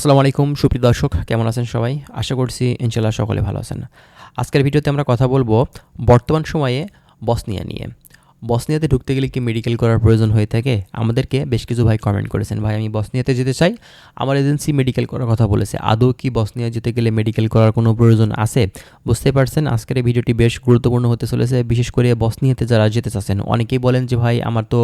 আসসালামু আলাইকুম, সুপ্রিয় দর্শক, কেমন আছেন সবাই? আশা করছি ইনশাল্লাহ সকলে ভালো আছেন। আজকের ভিডিওতে আমরা কথা বলব বর্তমান সময়ে বসনিয়া নিয়ে। বসনিয়াতে ঢুকতে গেলে কি মেডিকেল করার প্রয়োজন হয়ে থাকে? আমাদেরকে বেশ কিছু ভাই কমেন্ট করেছেন। ভাই, আমি বসনিয়াতে যেতে চাই। আমার এজেন্সি মেডিকেল করার কথা বলেছে। আদৌ কি বসনিয়া যেতে গেলে মেডিকেল করার কোনো প্রয়োজন আছে? বুঝতে পারছেন? আজকের এই ভিডিওটি বেশ গুরুত্বপূর্ণ হতে চলেছে। বিশেষ করে বসনিয়াতে যারা যেতে চাচ্ছেন, অনেকেই বলেন যে, ভাই, আমার তো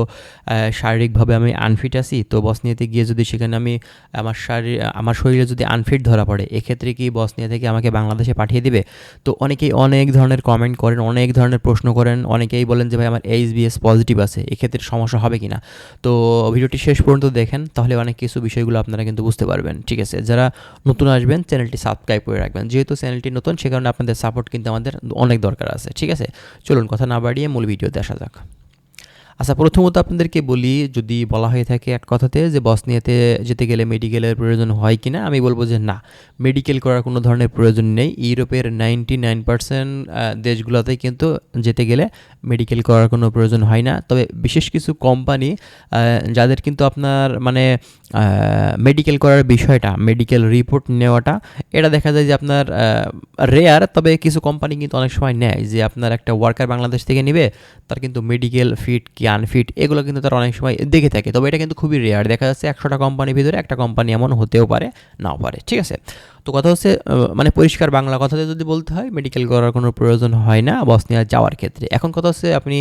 শারীরিকভাবে আমি আনফিট আছি। তো বসনিয়াতে গিয়ে যদি সেখানে আমি আমার শারীর আমার শরীরে যদি আনফিট ধরা পড়ে, এক্ষেত্রে কি বসনিয়া থেকে আমাকে বাংলাদেশে পাঠিয়ে দিবে? তো অনেকেই অনেক ধরনের কমেন্ট করেন, অনেক ধরনের প্রশ্ন করেন। অনেকেই বলেন যে, ভাই, আমার এইচ বিএস পজিটিভ আছে, এক্ষেত্রে সমস্যা হবে কি না তো ভিডিওটি শেষ পর্যন্ত দেখেন, তাহলে অনেক কিছু বিষয়গুলো আপনারা কিন্তু বুঝতে পারবেন, ঠিক আছে? যারা নতুন আসবেন, চ্যানেলটি সাবস্ক্রাইব করে রাখবেন। যেহেতু চ্যানেলটি নতুন, সে কারণে আপনাদের সাপোর্ট কিন্তু আমাদের অনেক দরকার আছে, ঠিক আছে? চলুন, কথা না বাড়িয়ে মূল ভিডিওতে আসা যাক। আচ্ছা প্রথমত আপনাদেরকে বলি, যদি বলা হয়ে থাকে এক কথাতে যে বসনিয়াতে যেতে গেলে মেডিকেলের প্রয়োজন হয় কি না আমি বলব যে না। মেডিকেল করার কোনো ধরনের প্রয়োজন নেই। ইউরোপের নাইনটি নাইন পার্সেন্ট দেশগুলোতে কিন্তু যেতে গেলে মেডিকেল করার কোনো প্রয়োজন হয় না। তবে বিশেষ কিছু কোম্পানি যাদের কিন্তু আপনার মানে মেডিকেল করার বিষয়টা, মেডিকেল রিপোর্ট নেওয়াটা, এটা দেখা যায় যে আপনার রেয়ার তবে কিছু কোম্পানি কিন্তু অনেক সময় নেয় যে, আপনার একটা ওয়ার্কার বাংলাদেশ থেকে নেবে, তার কিন্তু মেডিকেল ফিট কি আনফিট এগুলো কিন্তু তারা অনেক সময় দেখে থাকে। তবে এটা কিন্তু খুবই রেয়ার দেখা যাচ্ছে একশোটা কোম্পানির ভিতরে একটা কোম্পানি এমন হতেও পারে, নাও পারে, ঠিক আছে? তো কথা হচ্ছে মানে পরিষ্কার বাংলা কথাতে যদি বলতে হয় মেডিকেল করার কোনো প্রয়োজন হয় না বসনিয়া যাওয়ার ক্ষেত্রে। এখন কথা হচ্ছে, আপনি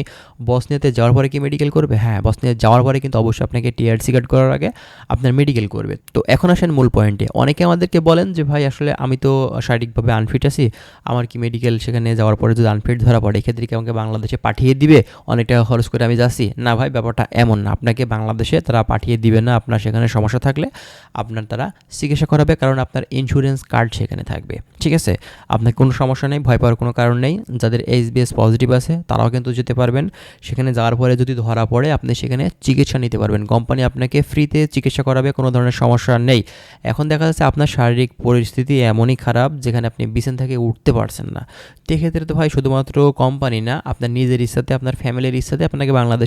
বসনিয়াতে যাওয়ার পরে কি মেডিকেল করবে? হ্যাঁ বসনিয়া যাওয়ার পরে কিন্তু অবশ্যই আপনাকে টিআরসি কার্ড করার আগে আপনার মেডিকেল করবে। তো এখন আসেন মূল পয়েন্টে অনেকে আমাদেরকে বলেন যে, ভাই, আসলে আমি তো শারীরিকভাবে আনফিট আছি, আমার কি মেডিকেল সেখানে যাওয়ার পরে যদি আনফিট ধরা পড়ে, এক্ষেত্রে কি আমাকে বাংলাদেশে পাঠিয়ে দিবে? অনেক টাকা খরচ করে আমি যাচ্ছি। না ভাই, ব্যাপারটা এমন না। আপনাকে বাংলাদেশে তারা পাঠিয়ে দিবে না। আপনার সেখানে সমস্যা থাকলে আপনার তারা চিকিৎসা করাবে কারণ আপনার ইন্স্যুরেন্স কার্ড সেখানে থাকবে। ঠিক আছে? আপনার কোনো সমস্যা নেই, ভয় পাওয়ার কোনো কারণ নেই। যাদের এইচবিএস পজিটিভ আছে, তারাও কিন্তু যেতে পারবেন। সেখানে যাওয়ার পরে যদি ধরা পড়ে, আপনি সেখানে চিকিৎসা নিতে পারবেন। কোম্পানি আপনাকে ফ্রিতে চিকিৎসা করাবে, কোনো ধরনের সমস্যা নেই। এখন দেখা যাচ্ছে আপনার শারীরিক পরিস্থিতি এমনই খারাপ, যেখানে আপনি বিছান থেকে উঠতে পারছেন না। সেক্ষেত্রে তো ভাই, শুধুমাত্র কোম্পানি না, আপনার নিজের ইচ্ছাতে, আপনার ফ্যামিলির ইচ্ছাতে আপনাকে বাংলাদেশে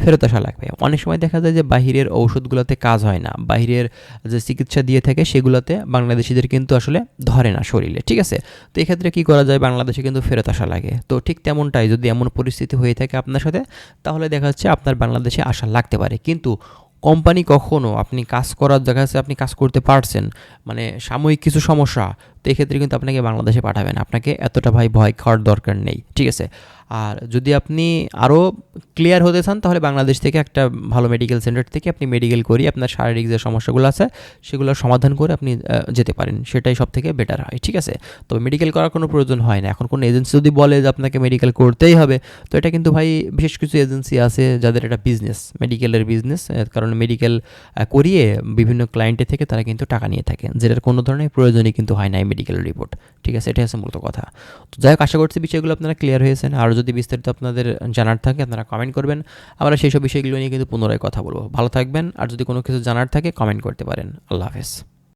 ফেরত আসা লাগবে। অনেক সময় দেখা যায় যে বাহিরের ঔষধগুলোতে কাজ হয় না, বাহিরের যে চিকিৎসা দিয়ে থাকে সেগুলোতে বাংলাদেশিদের কিন্তু আসলে ধরে না শরীরে, ঠিক আছে? তো এক্ষেত্রে কী করা যায়? বাংলাদেশে কিন্তু ফেরত আসা লাগে। তো ঠিক তেমনটাই যদি এমন পরিস্থিতি হয়ে থাকে আপনার সাথে, তাহলে দেখা যাচ্ছে আপনার বাংলাদেশে আসা লাগতে পারে। কিন্তু কোম্পানি কখনো আপনি কাজ করার দেখা যাচ্ছে আপনি কাজ করতে পারছেন মানে সাময়িক কিছু সমস্যা তো এক্ষেত্রে কিন্তু আপনাকে বাংলাদেশে পাঠাবেন। আপনাকে এতটা ভাই ভয় খাওয়ার দরকার নেই। ঠিক আছে? আর যদি আপনি আরও ক্লিয়ার হতে চান, তাহলে বাংলাদেশ থেকে একটা ভালো মেডিকেল সেন্টার থেকে আপনি মেডিকেল করি আপনার শারীরিক যে সমস্যাগুলো আছে, সেগুলো সমাধান করে আপনি যেতে পারেন। সেটাই সব থেকে বেটার হয়। ঠিক আছে? তো মেডিকেল করার কোনো প্রয়োজন হয় না। এখন কোনো এজেন্সি যদি বলে যে আপনাকে মেডিকেল করতেই হবে, তো এটা কিন্তু ভাই বিশেষ কিছু এজেন্সি আছে যাদের এটা বিজনেস মেডিকেলের বিজনেস কারণ মেডিকেল করিয়ে বিভিন্ন ক্লায়েন্টের থেকে তারা কিন্তু টাকা নিয়ে থাকে যেটার কোনো ধরনের প্রয়োজনই কিন্তু হয় না মেডিকেল রিপোর্ট ঠিক আছে? এটাই হচ্ছে মূলত কথা। তো যাই হোক আশা করছি বিষয়গুলো আপনারা ক্লিয়ার হয়েছেন। আর যদি বিস্তারিত আপনাদের জানার থাকে, আপনারা কমেন্ট করবেন। আমরা সেই সব বিষয়গুলো নিয়ে কিন্তু পুনরায় কথা বলব। ভালো থাকবেন। আর যদি কোনো কিছু জানার থাকে কমেন্ট করতে পারেন। আল্লাহ হাফেজ।